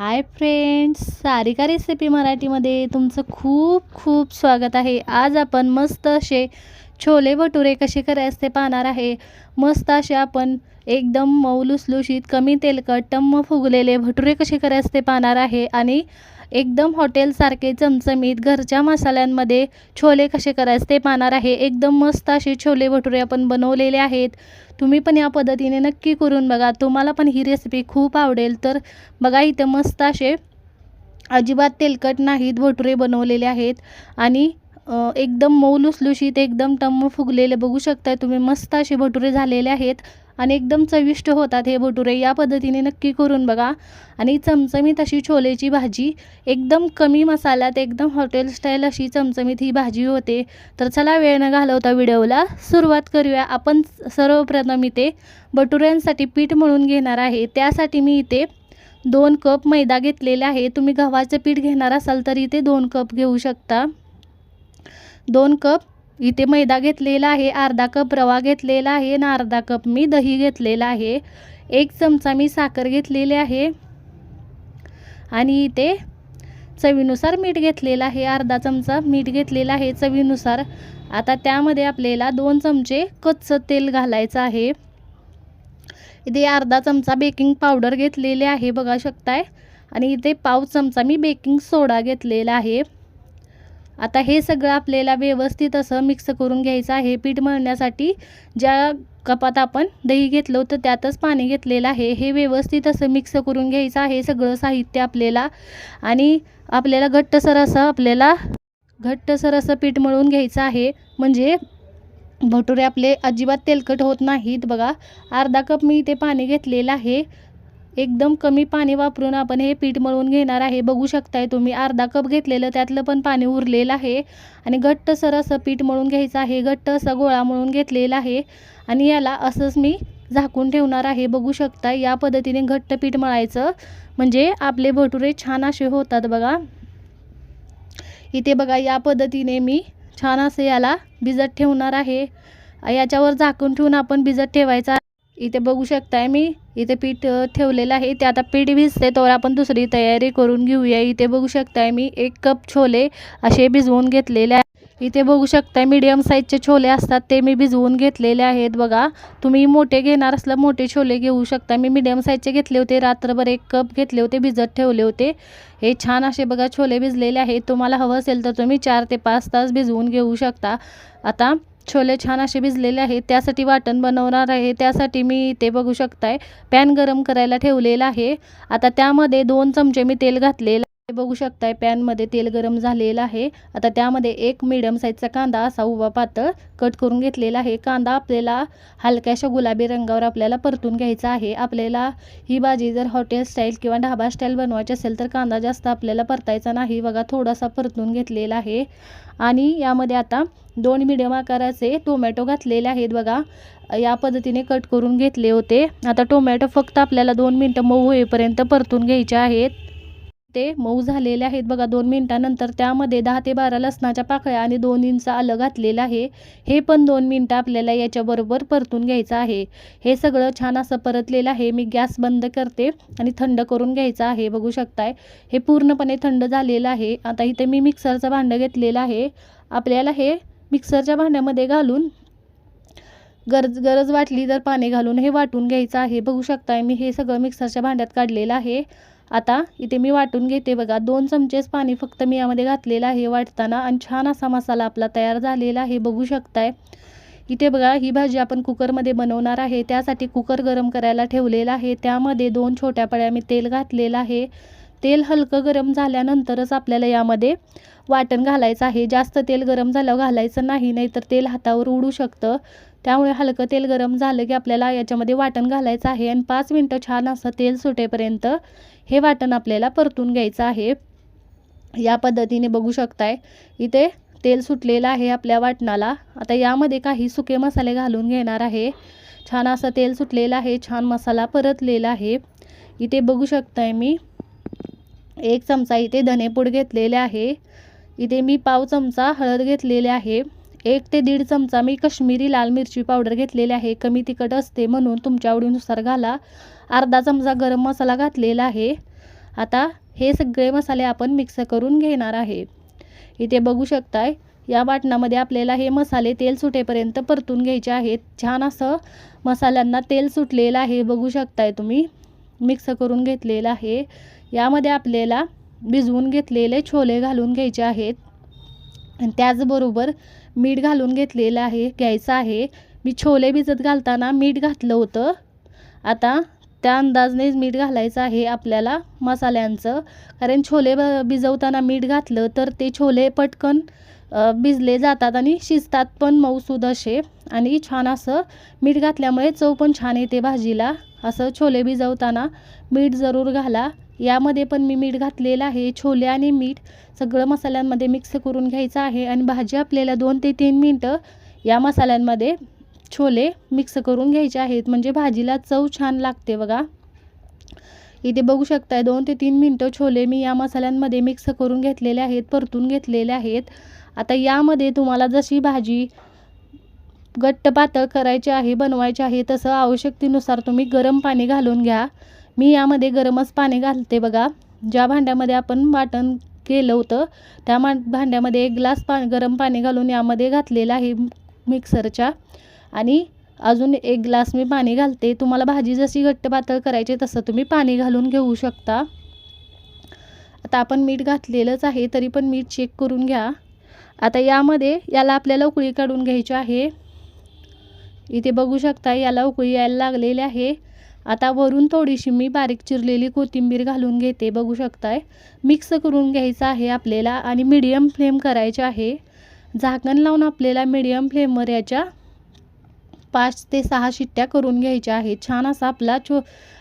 Hi friends Sarika recipe मराठीमध्ये तुमचं खूप खूप स्वागत आहे. आज आपण मस्त असे छोले भटुरे कसे करायचे ते पाहणार आहे. मस्त असे आपण एकदम मऊ लुसलुशीत कमी तेलकट टम्म फुगलेले भटुरे कसे करायचे ते पाहणार आहे. आणि एकदम हॉटेलसारखे चमचमीत घरच्या मसाल्यांमध्ये छोले कसे करायचे ते पाहणार आहे. एकदम मस्त असे छोले भटुरे आपण बनवलेले आहेत. तुम्ही पण या पद्धतीने नक्की करून बघा. तुम्हाला पण ही रेसिपी खूप आवडेल. तर बघा इथं मस्त असे अजिबात तेलकट नाहीत भटुरे बनवलेले आहेत. आणि एकदम मऊ लुसलुशीत एकदम टम्म फुगलेले बघू शकताय तुम्ही. मस्त असे भटुरे झालेले आहेत. आणि एकदम चविष्ट होतात हे भटुरे. या पद्धतीने नक्की करून बघा. आणि चमचमीत अशी छोलेची भाजी एकदम कमी मसाल्यात एकदम हॉटेल स्टाईल अशी चमचमीत ही भाजी होते. तर चला वेळ न घालवता व्हिडिओला सुरुवात करूया. आपण सर्वप्रथम इथे भटुऱ्यांसाठी पीठ मळून घेणार आहे. त्यासाठी मी इथे दोन कप मैदा घेतलेला आहे. तुम्ही गव्हाचं पीठ घेणार असाल तर इथे दोन कप घेऊ शकता. दोन कप इथे मैदा घेतलेला आहे अर्धा कप रवा घेतलेला आहे आणि अर्धा कप मी दही घेतलेला आहे. एक चमचा मी साखर घेतलेली आहे. आणि इथे चवीनुसार मीठ घेतलेलं आहे अर्धा चमचा मीठ घेतलेला आहे. चवीनुसार आता त्यामध्ये आपल्याला दोन चमचे कच्चं तेल घालायचं आहे. इथे अर्धा चमचा बेकिंग पावडर घेतलेले आहे बघा शकताय. आणि इथे पाव चमचा मी बेकिंग सोडा घेतलेला आहे. आता हे सगळं आपल्याला व्यवस्थित असं मिक्स करून घ्यायचं आहे. पीठ मळण्यासाठी ज्या कपात आपण दही घेतलं होतं त्यातच पाणी घेतलेलं आहे. हे व्यवस्थित असं मिक्स करून घ्यायचं आहे. सगळं साहित्य आपल्याला आणि आपल्याला घट्टसर असं आपल्याला घट्टसर असं पीठ मळून घ्यायचं आहे. म्हणजे भटुरे आपले अजिबात तेलकट होत नाहीत बघा. अर्धा कप मी इथे पाणी घेतलेलं आहे. एकदम कमी पाणी वापरून आपण हे पीठ मळून घेणार आहे. बघू शकताय तुम्ही अर्धा कप घेतलेलं त्यातलं पण पाणी उरलेलं आहे. आणि घट्टसर असं पीठ मळून घ्यायचं आहे. घट्ट असा गोळा मळून घेतलेला आहे. आणि याला असंच मी झाकून ठेवणार आहे. बघू शकता या पद्धतीने घट्ट पीठ मळायचं. म्हणजे आपले भटुरे छान असे होतात बघा. इथे बघा या पद्धतीने मी छान असे याला भिजत ठेवणार आहे. याच्यावर झाकून ठेवून आपण भिजत ठेवायचा इथे बघू शकताय मी. इथे पीठ ठेवलेलं आहे. ते आता पीठ भिजते तर आपण दुसरी तयारी करून घेऊया. इथे बघू शकताय मी एक कप छोले असे भिजवून घेतलेले आहे. इथे बघू शकताय मीडियम साईजचे छोले असतात ते मी भिजवून घेतलेले आहेत बघा. तुम्ही मोठे घेणार असलं मोठे छोले घेऊ शकता मी मीडियम साईजचे घेतले होते रात्रभर एक कप घेतले होते भिजत ठेवले होते. हे छान असे बघा छोले भिजलेले आहेत. तुम्हाला हवं असेल तर तुम्ही चार ते पाच तास भिजवून घेऊ शकता. आता छोले छान असे भिजलेले आहेत. त्यासाठी वाटण बनवणार आहे. त्यासाठी मी ते बघू शकताय. पॅन गरम करायला ठेवलेलं आहे. आता त्यामध्ये दोन चमचे मी तेल घातलेलं हे बघू शकताय पॅनमध्ये तेल गरम झालेलं आहे. आता त्यामध्ये एक मिडियम साईजचा कांदा असा उभा पातळ कट करून घेतलेला आहे. कांदा आपल्याला हलक्याशा गुलाबी रंगावर आपल्याला परतून घ्यायचा आहे. आपल्याला ही भाजी जर हॉटेल स्टाईल किंवा ढाबा स्टाईल बनवायची असेल तर कांदा जास्त आपल्याला परतायचा नाही. बघा थोडासा परतून घेतलेला आहे. आणि यामध्ये आता दोन मिडियम आकाराचे टोमॅटो घातलेले आहेत बघा. या पद्धतीने कट करून घेतले होते. आता टोमॅटो फक्त आपल्याला दोन मिनटं मऊ होईपर्यंत परतून घ्यायचे आहेत. ते मऊ झालेले आहेत. बघा दोन मिनटानंतर त्यामध्ये दहा ते बारा लसणाच्या पाकळ्या आणि दोन इंच आलं घातलेलं आहे. हे पण दोन मिनटं आपल्याला याच्याबरोबर परतून घ्यायचं आहे. हे सगळं छान असं परतलेलं आहे. मी गॅस बंद करते आणि थंड करून घ्यायचं आहे. बघू शकताय. हे पूर्णपणे थंड झालेलं आहे. आता इथे मी मिक्सरचं भांडं घेतलेलं आहे. आपल्याला हे मिक्सरच्या भांड्यामध्ये घालून गरज गरज वाटली तर पाणी घालून हे वाटून घ्यायचं आहे. बघू शकताय मी हे सगळं मिक्सरच्या भांड्यात काढलेलं आहे. आता इथे मी वाटून घेते बघा दोन चमचेच पाणी फक्त मी यामध्ये घातलेलं आहे वाटताना आणि छान असा मसाला आपला तयार झालेला आहे बघू शकताय. इथे बघा ही भाजी आपण कुकरमध्ये बनवणार आहे त्यासाठी कुकर गरम करायला ठेवलेला आहे त्यामध्ये दोन छोट्या पळ्या मी तेल घातलेलं आहे. तेल हलकं गरम झाल्यानंतरच आपल्याला यामध्ये वाटण घालायचं आहे जास्त तेल गरम झाल्यावर घालायचं नाही नाहीतर तेल हातावर उडू शकतं. त्यामुळे हलकं तेल गरम झालं की आपल्याला याच्यामध्ये वाटण घालायचं आहे आणि पाच मिनटं छान असं तेल सुटेपर्यंत हे वाटण आपल्याला परतून घ्यायचं आहे. या पद्धतीने बघू शकताय इथे तेल सुटलेलं आहे आपल्या वाटणाला. आता यामध्ये काही सुके मसाले घालून घेणार आहे. छान असं तेल सुटलेलं आहे छान मसाला परतलेला आहे. इथे बघू शकताय मी एक चमचा इथे धनेपूड घेतलेले आहे. इथे मी पाव चमचा हळद घेतलेले आहे. एक ते दीड चमचा मी कश्मीरी लाल मिरची पावडर घेतलेली आहे. कमी तिखट असते म्हणून तुमच्या आवडीनुसार घाला. अर्धा चमचा गरम मसाला घातलेला आहे. आता हे सगळे मसाले आपण मिक्स करून घेणार आहे. इथे बघू शकताय या वाटणामध्ये आपल्याला हे मसाले तेल सुटेपर्यंत परतून घ्यायचे आहेत. छान असं मसाल्यांना तेल सुटलेलं आहे बघू शकताय तुम्ही. मिक्स करून घेतलेलं आहे. यामध्ये आपल्याला भिजवून घेतलेले छोले घालून घ्यायचे आहेत. त्याचबरोबर मीठ घालून घेतलेलं आहे घ्यायचं आहे. मी छोले भिजत घालताना मीठ घातलं होतं. आता त्या अंदाजनेच मीठ घालायचं आहे आपल्याला मसाल्यांचं. कारण छोले ब भिजवताना मीठ घातलं तर ते छोले पटकन भिजले जातात आणि शिजतात पण मऊसूद असे. आणि छान असं मीठ घातल्यामुळे चव पण छान येते भाजीला. असं छोले भिजवताना मीठ जरूर घाला. यामध्ये पण मी मीठ घातलेलं आहे छोले आणि मीठ. सगळं मसाल्यांमध्ये मिक्स करून घ्यायचं आहे आणि भाजी आपल्याला दोन ते तीन मिनटं या मसाल्यांमध्ये छोले मिक्स करून घ्यायचे आहेत. म्हणजे भाजीला चव छान लागते बघा. इथे बघू शकताय दोन ते तीन मिनटं छोले मी या मसाल्यांमध्ये मिक्स करून घेतलेले आहेत परतून घेतलेले आहेत. आता यामध्ये तुम्हाला जशी भाजी घट्ट पातळ करायची आहे बनवायची आहे तसं आवश्यकतेनुसार तुम्ही गरम पाणी घालून घ्या. मी यामध्ये गरमच पाणी घालते बघा. ज्या भांड्यामध्ये आपण वाटण केलं होतं त्या मा भांड्यामध्ये एक ग्लास पा गरम पाणी घालून यामध्ये घातलेलं आहे मिक्सरच्या. आणि अजून एक ग्लास मी पाणी घालते. तुम्हाला भाजी जशी घट्ट पातळ करायची तसं तुम्ही पाणी घालून घेऊ शकता. आता आपण मीठ घातलेलंच आहे तरी पण मीठ चेक करून घ्या. आता यामध्ये याला आपल्याला उकळी काढून घ्यायची आहे. इथे बघू शकता याला उकळी यायला लागलेली आहे. आता वरून थोडीशी मी बारीक चिरलेली कोथिंबीर घालून घेते बघू शकताय. मिक्स करून घ्यायचं आहे आपल्याला आणि मीडियम फ्लेम करायचे आहे. झाकण लावून आपल्याला मीडियम फ्लेमवर याच्या पाच ते सहा शिट्ट्या करून घ्यायच्या आहेत. छान असा आपला छो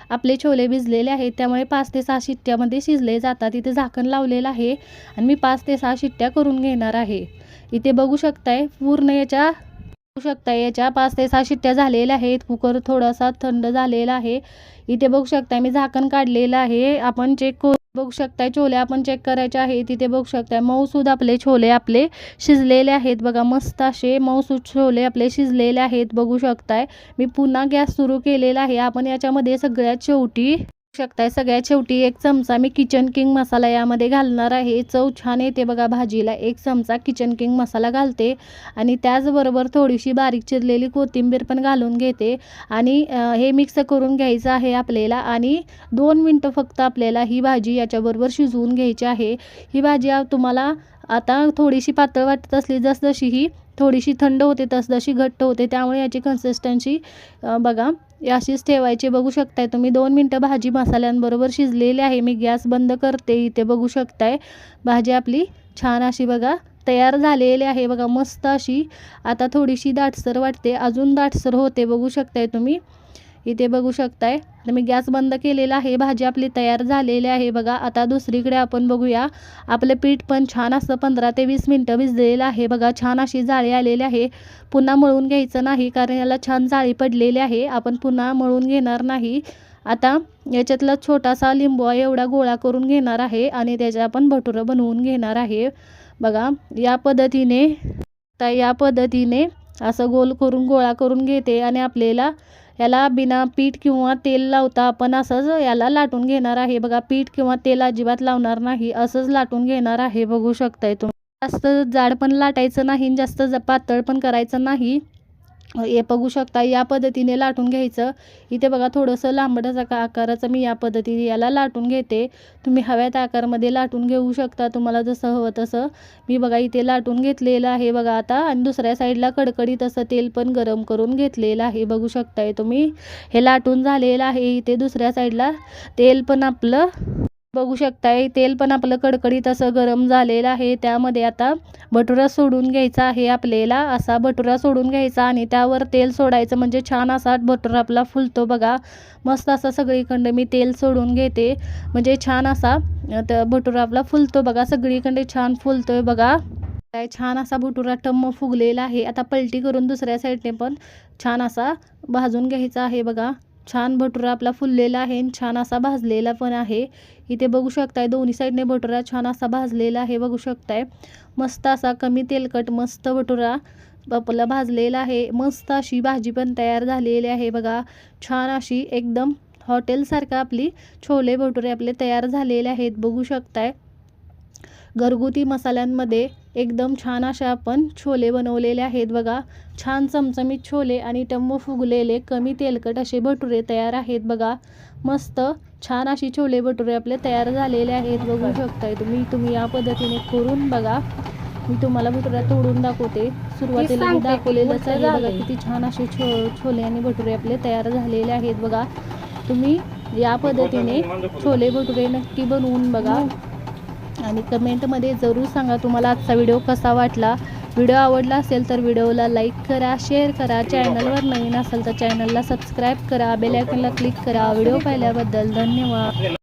आपले छोले भिजलेले आहेत. त्यामुळे पाच ते सहा शिट्ट्यामध्ये शिजले जातात. इथे झाकण लावलेलं आहे आणि मी पाच ते सहा शिट्ट्या करून घेणार आहे. इथे बघू शकताय पूर्ण याच्या बघू शकताय याच्या पाच ते सहा शिट्ट्या झालेल्या आहेत. कुकर थोडासा थंड झालेला आहे. इथे बघू शकताय मी झाकण काढलेलं आहे. आपण चेक करू बघू शकताय छोले आपण चेक करायचे आहे तिथे बघू शकताय मऊसूद आपले छोले आपले शिजलेले आहेत. बघा मस्त असे मऊसूद छोले आपले शिजलेले आहेत. बघू शकताय मी पुन्हा गॅस सुरू केलेला आहे. आपण याच्यामध्ये सगळ्यात शेवटी शकताय. सगळ्यात शेवटी एक चमचा मी किचन किंग मसाला यामध्ये घालणार आहे. चव छान येते बघा भाजीला. एक चमचा किचन किंग मसाला घालते आणि त्याचबरोबर थोडीशी बारीक चिरलेली कोथिंबीर पण घालून घेते. आणि हे मिक्स करून घ्यायचं आहे आपल्याला आणि दोन मिनटं फक्त आपल्याला ही भाजी याच्याबरोबर शिजवून घ्यायची आहे. ही भाजी तुम्हाला आता थोडीशी पातळ वाटत असली जसजशी ही थोडीशी थंड होते तसजशी घट्ट होते त्यामुळे याची कन्सिस्टन्सी बघा अशीच ठेवायची. बघू शकताय तुम्ही. दोन मिनटं भाजी मसाल्यांबरोबर शिजलेली आहे. मी गॅस बंद करते. इथे बघू शकताय भाजी आपली छान अशी बघा तयार झालेली आहे. बघा मस्त अशी. आता थोडीशी दाटसर वाटते. अजून दाटसर होते. बघू शकताय तुम्ही. इथे बघू शकताय. आता मी गॅस बंद केलेला आहे. भाजी आपली तयार झालेली आहे बघा. आता दुसरीकडे आपण बघूया. आपलं पीठ पण छान असं पंधरा ते वीस मिनटं भिजलेलं आहे बघा. छान अशी जाळी आलेली आहे. पुन्हा मळून घ्यायचं नाही कारण याला छान जाळी पडलेली आहे. आपण पुन्हा मळून घेणार नाही. आता याच्यातला छोटासा लिंबू एवढा गोळा करून घेणार आहे आणि त्याच्या आपण भटुरं बनवून घेणार आहे. बघा या पद्धतीने तर या पद्धतीने असं गोल करून गोळा करून घेते आणि आपल्याला याला बिना पीठ किंवा तेल लावता आपण असंच याला लाटून घेणार आहे. बघा पीठ किंवा तेल अजिबात लावणार नाही. असंच लाटून घेणार आहे. बघू शकताय तुम्ही. जास्त जाड पण लाटायचं नाही आणि जास्त पातळ पण करायचं नाही. हे बघू शकता या पद्धतीने लाटून घ्यायचं. इथे बघा थोडंसं लांबडाचा का आकाराचं मी या पद्धतीने याला लाटून घेते. तुम्ही हव्या त्या आकारामध्ये लाटून घेऊ शकता तुम्हाला जसं हवं तसं. मी बघा इथे लाटून घेतलेलं आहे बघा आता. आणि दुसऱ्या साईडला कडकडीत असं तेल पण गरम करून घेतलेलं आहे. बघू शकताय तुम्ही. हे लाटून झालेलं आहे. इथे दुसऱ्या साईडला तेल पण आपलं बघू शकताय तेल पण आपलं कडकडीत असं गरम झालेलं आहे. त्यामध्ये आता भटुरा सोडून घ्यायचा आहे आपल्याला. असा भटुरा सोडून घ्यायचा आणि त्यावर तेल सोडायचं म्हणजे छान असा भटुरा आपला फुलतो बघा. मस्त असा सगळीकडं मी तेल सोडून घेते. म्हणजे छान असा भटुरा आपला फुलतो बघा. सगळीकडे छान फुलतोय बघा. काय छान असा भटुरा टम्म फुगलेला आहे. आता पलटी करून दुसऱ्या साईडने पण छान असा भाजून घ्यायचा आहे बघा. छान भटुरा आपला फुललेला आहे आणि छान असा भाजलेला पण आहे. इथे बघू शकताय दोन्ही साईडने भटुरा छान असा भाजलेला आहे बघू शकताय. मस्त असा कमी तेलकट मस्त भटुरा आपला भाजलेला आहे. मस्त अशी भाजी पण तयार झालेली आहे बघा. छान अशी एकदम हॉटेलसारखं आपली छोले भटुरे आपले तयार झालेले आहेत बघू शकताय. घरगुती मसाल्यांमध्ये एकदम छान असे आपण छोले बनवलेले आहेत बघा. छान चमचमीत छोले आणि टम्म फुगलेले कमी तेलकट असे भटुरे तयार आहेत बघा. मस्त छान अशी छोले भटुरे आपले तयार झालेले आहेत बघू शकताय तुम्ही. तुम्ही या पद्धतीने करून बघा. मी तुम्हाला भटुऱ्या तोडून दाखवते. सुरुवातीला मी दाखवलेलंच आहे. बघा. किती छान असे छो छोले आणि भटुरे आपले तयार झालेले आहेत बघा. तुम्ही या पद्धतीने छोले भटुरे नक्की बनवून बघा. आणि कमेंटमध्ये जरूर सांगा तुम्हाला आजचा व्हिडिओ कसा वाटला. व्हिडिओ आवडला असेल तर व्हिडिओला लाईक करा शेअर करा. चॅनलवर नवीन असेल तर चॅनलला सबस्क्राईब करा. बेलायकनला क्लिक करा. व्हिडिओ पाहिल्याबद्दल धन्यवाद.